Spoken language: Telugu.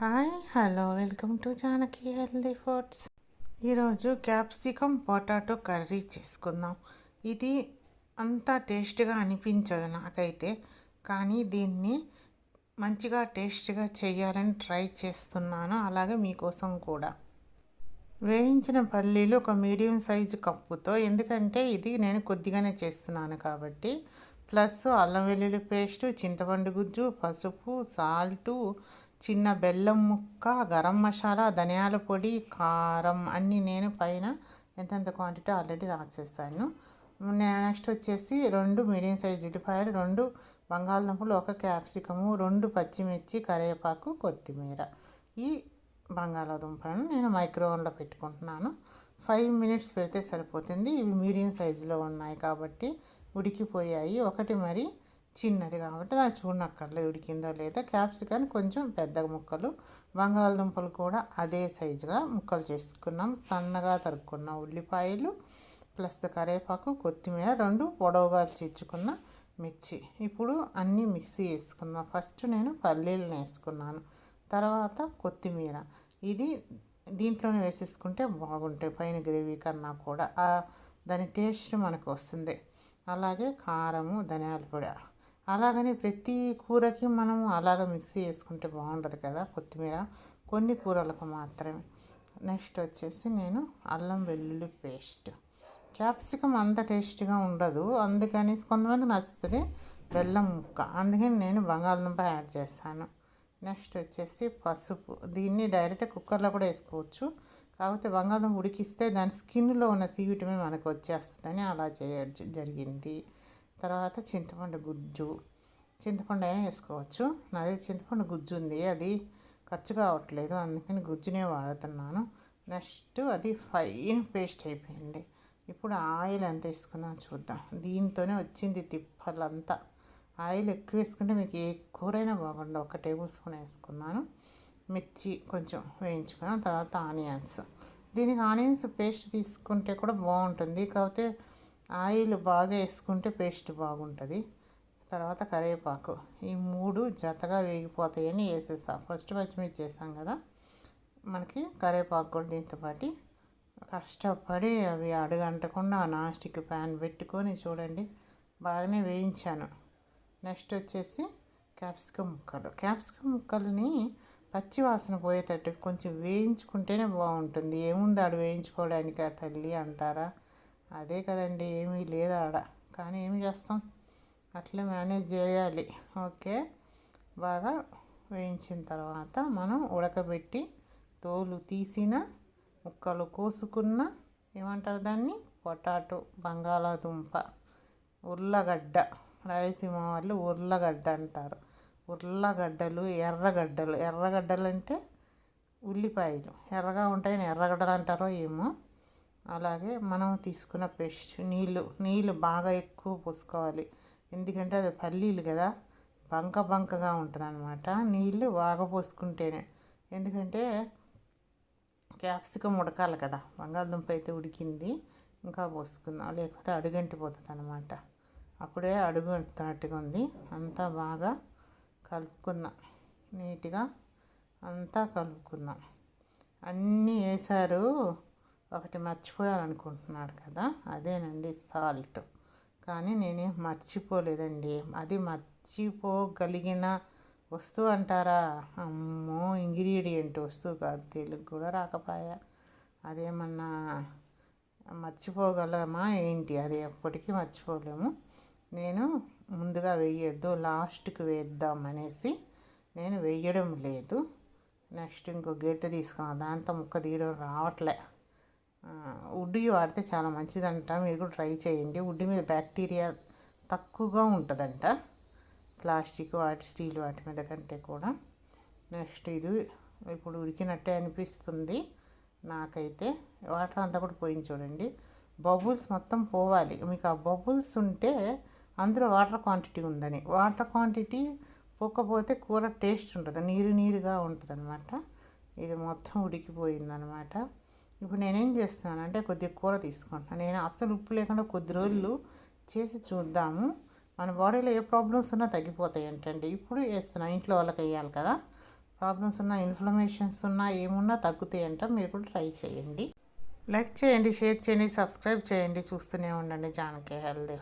Hi hello welcome to Janaki healthy foods. ఈరోజు క్యాప్సికమ్ పొటాటో కర్రీ చేసుకుందాం. ఇది అంత టేస్ట్గా అనిపించదు నాకైతే కానీ దీన్ని మంచిగా టేస్ట్గా చేయాలని ట్రై చేస్తున్నాను అలాగే మీకోసం కూడా. వేయించిన పల్లీలు ఒక మీడియం సైజు కప్పుతో ఎందుకంటే ఇది నేను కొద్దిగానే చేస్తున్నాను కాబట్టి ప్లస్ అల్లం వెల్లుల్లి పేస్టు చింతపండు గుజ్జు పసుపు సాల్టు చిన్న బెల్లం ముక్క గరం మసాలా ధనియాల పొడి కారం అన్నీ నేను పైన ఎంతెంత క్వాంటిటీ ఆల్రెడీ రాసేసాను. నెక్స్ట్ వచ్చేసి రెండు మీడియం సైజ్ ఉల్లిపాయలు రెండు బంగాళదుంపలు ఒక క్యాప్సికము రెండు పచ్చిమిర్చి కరివేపాకు కొత్తిమీర. ఈ బంగాళాదుంపలను నేను మైక్రోవన్లో పెట్టుకుంటున్నాను. ఫైవ్ మినిట్స్ పెడితే సరిపోతుంది. ఇవి మీడియం సైజులో ఉన్నాయి కాబట్టి ఉడికిపోయాయి. ఒకటి మరి చిన్నది కాబట్టి దాన్ని చూడనక్కర్లేదు. ఉడికిందో లేదో క్యాప్సికన్ కొంచెం పెద్ద ముక్కలు బంగాళదుంపలు కూడా అదే సైజుగా ముక్కలు చేసుకున్నాం. సన్నగా తరుక్కున్న ఉల్లిపాయలు ప్లస్ కరివేపాకు కొత్తిమీర రెండు పొడవుగా చీల్చుకున్న మిర్చి. ఇప్పుడు అన్నీ మిక్సీ వేసుకున్నాం ఫస్ట్ నేను పల్లీలను వేసుకున్నాను. తర్వాత కొత్తిమీర. ఇది దీంట్లోనే వేసేసుకుంటే బాగుంటాయి. పైన గ్రేవీ కన్నా కూడా. దాని టేస్ట్ మనకు వస్తుంది. అలాగే కారము ధనియాల పొడి. అలాగని ప్రతి కూరకి మనము అలాగ మిక్సీ చేసుకుంటే బాగుంటుంది కదా కొత్తిమీర. కొన్ని కూరలకు మాత్రమే. నెక్స్ట్ వచ్చేసి నేను అల్లం వెల్లుల్లి పేస్ట్. క్యాప్సికమ్ అంత టేస్ట్గా ఉండదు. అందుకని కొంతమంది నచ్చుతుంది బెల్లం ముక్క. అందుకని నేను బంగాళదుంప యాడ్ చేస్తాను నెక్స్ట్ వచ్చేసి పసుపు. దీన్ని డైరెక్ట్ కుక్కర్లో కూడా వేసుకోవచ్చు. కాకపోతే బంగాళదుంప ఉడికిస్తే దాని స్కిన్లో ఉన్న సి విటమిన్ మనకు వచ్చేస్తుందని అలా చేయ జరిగింది. తర్వాత చింతపండు గుజ్జు. చింతపండు అయినా వేసుకోవచ్చు. నాది చింతపండు గుజ్జు ఉంది. అది ఖర్చు కావట్లేదు. అందుకని గుజ్జునే వాడుతున్నాను. నెక్స్ట్ అది ఫైన్ పేస్ట్ అయిపోయింది. ఇప్పుడు ఆయిల్ ఎంత వేసుకుందాం చూద్దాం. దీంతోనే వచ్చింది తిప్పలంతా. ఆయిల్ ఎక్కువ వేసుకుంటే మీకు ఏ కూరైనా బాగుండదు. ఒక టేబుల్ స్పూన్ వేసుకున్నాను. మిర్చి కొంచెం వేయించుకున్నాను. తర్వాత ఆనియన్స్. దీనికి ఆనియన్స్ పేస్ట్ తీసుకుంటే కూడా బాగుంటుంది. కాకపోతే ఆయిల్ బాగా వేసుకుంటే పేస్ట్ బాగుంటుంది. తర్వాత కరివేపాకు. ఈ మూడు జతగా వేగిపోతాయని వేసేస్తాం. ఫస్ట్ పచ్చిమిర్చి చేస్తాం కదా. మనకి కరివేపాకు కూడా దీంతో పాటు కష్టపడి అవి అడుగంటకుండా నాన్ స్టిక్ ప్యాన్ పెట్టుకొని చూడండి. బాగానే వేయించాను. నెక్స్ట్ వచ్చేసి క్యాప్సికమ్ ముక్కలు. క్యాప్సికమ్ ముక్కల్ని పచ్చి వాసన పోయేటట్టు కొంచెం వేయించుకుంటేనే బాగుంటుంది. ఏముంది ఆడు వేయించుకోవడానికి ఆ తల్లి అంటారా? అదే కదండి ఏమీ లేదు ఆడ. కానీ ఏమి చేస్తాం? అట్లా మేనేజ్ చేయాలి. ఓకే? బాగా వేయించిన తర్వాత మనం ఉడకబెట్టి తోలు తీసిన ముక్కలు కోసుకున్న ఏమంటారు దాన్ని? పొటాటో బంగాళాదుంప ఉర్లగడ్డ రాయలసీమ వాళ్ళు ఉర్లగడ్డ అంటారు. ఉర్లగడ్డలు ఎర్రగడ్డలు. ఎర్రగడ్డలు అంటే ఉల్లిపాయలు. ఎర్రగా ఉంటాయని ఎర్రగడ్డలు అంటారో ఏమో. అలాగే మనం తీసుకున్న పేస్ట్ నీళ్ళు నీళ్ళు బాగా ఎక్కువ పోసుకోవాలి. ఎందుకంటే అది పల్లీలు కదా బంక బంకగా ఉంటుంది అనమాట నీళ్ళు బాగా పోసుకుంటేనే. ఎందుకంటే క్యాప్సికం ఉడకాలి కదా బంగాళదుంప అయితే ఉడికింది ఇంకా పోసుకుందాం. లేకపోతే అడుగంటిపోతుంది అనమాట అప్పుడే అడుగు అంటున్నట్టుగా ఉంది. అంతా బాగా కలుపుకుందాం. నీట్గా అంతా కలుపుకుందాం. అన్నీ వేసారు ఒకటి మర్చిపోయాలనుకుంటున్నాడు కదా అదేనండి సాల్ట్. కానీ నేనేం మర్చిపోలేదండి. అది మర్చిపోగలిగిన వస్తువు అంటారా? అమ్మో ఇంగ్రీడియంట్ వస్తువు కాదు తెలుగు కూడా రాకపోయా. అదేమన్నా మర్చిపోగలమా ఏంటి? అది ఎప్పటికీ మర్చిపోలేము. నేను ముందుగా వేయొద్దు లాస్ట్కి వేద్దాం అనేసి నేను వేయడం లేదు. నెక్స్ట్ ఇంకో గెట్ట తీసుకున్నాను దాంతో ముక్క తీయడం రావట్లే. వుడ్ వాడితే చాలా మంచిదంట. మీరు కూడా ట్రై చేయండి. వుడ్ మీద బ్యాక్టీరియా తక్కువగా ఉంటుందంట. ప్లాస్టిక్ వాటి స్టీల్ వాటి మీద కంటే కూడా. నెక్స్ట్ ఇది ఇప్పుడు ఉడికినట్టే అనిపిస్తుంది నాకైతే. వాటర్ అంతా కూడా పోయింది చూడండి. బబుల్స్ మొత్తం పోవాలి. మీకు ఆ బబుల్స్ ఉంటే అందులో వాటర్ క్వాంటిటీ ఉందని. వాటర్ క్వాంటిటీ పోకపోతే కూర టేస్ట్ ఉంటుంది నీరు నీరుగా ఉంటుంది అనమాట ఇది మొత్తం ఉడికిపోయిందనమాట ఇప్పుడు నేనేం చేస్తాను అంటే కొద్దిగా కూర తీసుకుంటాను నేను అసలు ఉప్పు లేకుండా కొద్ది రోజులు చేసి చూద్దాము. మన బాడీలో ఏ ప్రాబ్లమ్స్ ఉన్నా తగ్గిపోతాయి ఏంటంటే ఇప్పుడు వేస్తున్నాను ఇంట్లో వాళ్ళకి వేయాలి కదా. ప్రాబ్లమ్స్ ఉన్నా ఇన్ఫ్లమేషన్స్ ఉన్నా ఏమున్నా తగ్గుతాయంట మీరు కూడా ట్రై చేయండి. లైక్ చేయండి షేర్ చేయండి సబ్స్క్రైబ్ చేయండి చూస్తూనే ఉండండి జానకి హెల్దీ